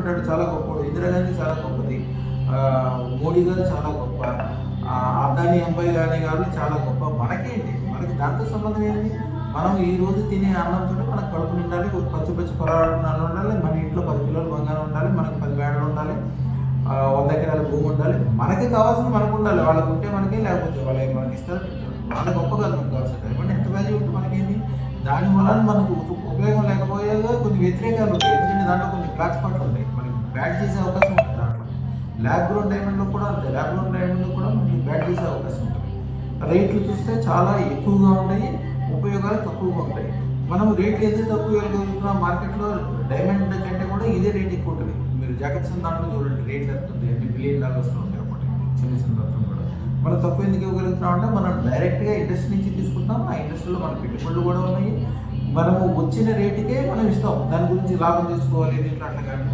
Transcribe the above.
ఉంటాడు చాలా గొప్పడు ఇందిరాగాంధీ చాలా గొప్పది. మోడీ గారు చాలా గొప్ప. ఆ, అదాని అంబాయి గాని గారు చాలా గొప్ప. మనకేంటి? మనకి దాంతో సంబంధం ఏంటి? మనం ఈ రోజు తినే అన్నంతో మనకు కడుపు నిండాలి పచ్చి పచ్చి పొలాలు ఉండాలి మన ఇంట్లో పది కిలోలు బంగారం ఉండాలి మనకు పది వేడలు ఉండాలి వంద ఎకరాల భూమి ఉండాలి. మనకి కావాల్సిన మనకు ఉండాలి. వాళ్ళకు ఉంటే మనకి లేకపోతే వాళ్ళు మనకి ఇస్తారు వాళ్ళ గొప్ప కాదు మనకు కావాల్సిన దాని వలన మనకు ఉపయోగం లేకపోయేదో కొన్ని వ్యతిరేకాలు ఉంటాయి. ఎందుకంటే దాంట్లో కొన్ని బ్లాక్ స్పాట్లు ఉంటాయి. మనకి బ్యాట్ చేసే అవకాశం ఉంటుంది దాంట్లో. ల్యాబ్ గ్రౌండ్ డైమండ్లో కూడా అంతే. ల్యాబ్ గ్రౌండ్ డైమండ్లో కూడా మనకి బ్యాట్ చేసే అవకాశం ఉంటుంది. రేట్లు చూస్తే చాలా ఎక్కువగా ఉన్నాయి ఉపయోగాలు తక్కువగా ఉంటాయి. మనం రేట్లు ఎంత తక్కువ వెళ్ళగలుగుతున్నా మార్కెట్లో డైమండ్ కంటే కూడా ఇదే రేట్ ఎక్కువ ఉంటుంది. మీరు జాకెట్స్ దాంట్లో చూడండి. రేట్ ఎంత ఉంది? ఎన్ని బిలియన్ డాలర్స్లో ఉంటాయి ఒకటి. చిన్న చిన్న రత్నం కూడా. మనం తక్కువ ఎందుకు ఇవ్వగలుగుతున్నాం అంటే మనం డైరెక్ట్గా ఇండస్ట్రీ నుంచి తీసుకుంటాం ఆ ఇండస్ట్రీలో మన పెట్టుబడులు కూడా ఉన్నాయి. మనము వచ్చిన రేటుకే మనం ఇస్తాం. దాని గురించి లాభం తీసుకోవాలి దీంట్లో అట్లా కాదు.